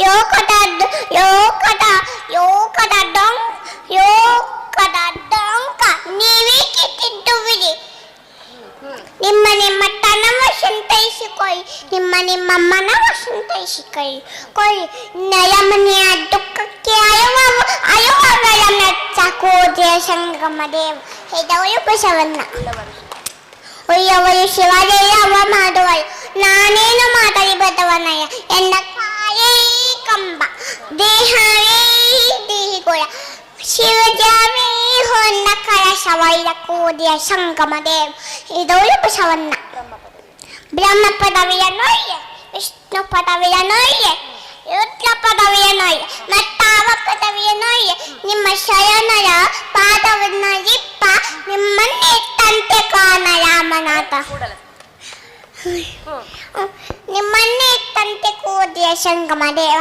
ಯೋ ಕಟ ಯೋ ಕಟ ಯೋ ಕಟ ಡೊಂಕ್ ಯೋ ಕಟ ಡೊಂಕ ನೀವೇ ಕಿತ್ತಿದ್ದುವಿರಿ ನಿಮ್ಮ ನಿಮ್ಮ ತನವ ಸಂತೈಸಿಕೊಳ್ಳಿ ನಿಮ್ಮ ನಿಮ್ಮ ಮನವ ಸಂತೈಸಿಕೊಳ್ಳಿ ಕೊಳ್ಳಿ ನಯಮನೆಯ ದುಃಖಕ್ಕೆ ಅಯವ ಅಯವಗಳ ಮೆಚ್ಚ ಕೋಟೆಯ ಸಂಗಮ ದೇವ ಹೆದವರು ಬಸವಣ್ಣ ಒಯ್ಯವರು ಶಿವಜಯವ ಶಿವಜಾವೇ ಹೊನ್ನ ಕಳಶವೈರ ಕೋದಿಯ ಸಂಗಮ ದೇವ ಇದೊಳು ಬಸವಣ್ಣ ಬ್ರಹ್ಮ ಪದವಿಯ ನೊಯ್ಯ, ವಿಷ್ಣು ಪದವಿಯ ನೊಯ್ಯ, ರುದ್ರ ಪದವಿಯ ನೊಯ್ಯ ಮತ್ತಾವ ಪದವಿಯ ನೊಯ್ಯ, ನಿಮ್ಮ ಶಯನರ ಪಾದವನ್ನ ಇಪ್ಪ ನಿಮ್ಮನ್ನೇ ತಂತೆ ಕಾಣ ರಾಮನಾಥ. ನಿಮ್ಮನ್ನೇ ತಂತೆ ಕೋದಿಯ ಸಂಗಮ ದೇವ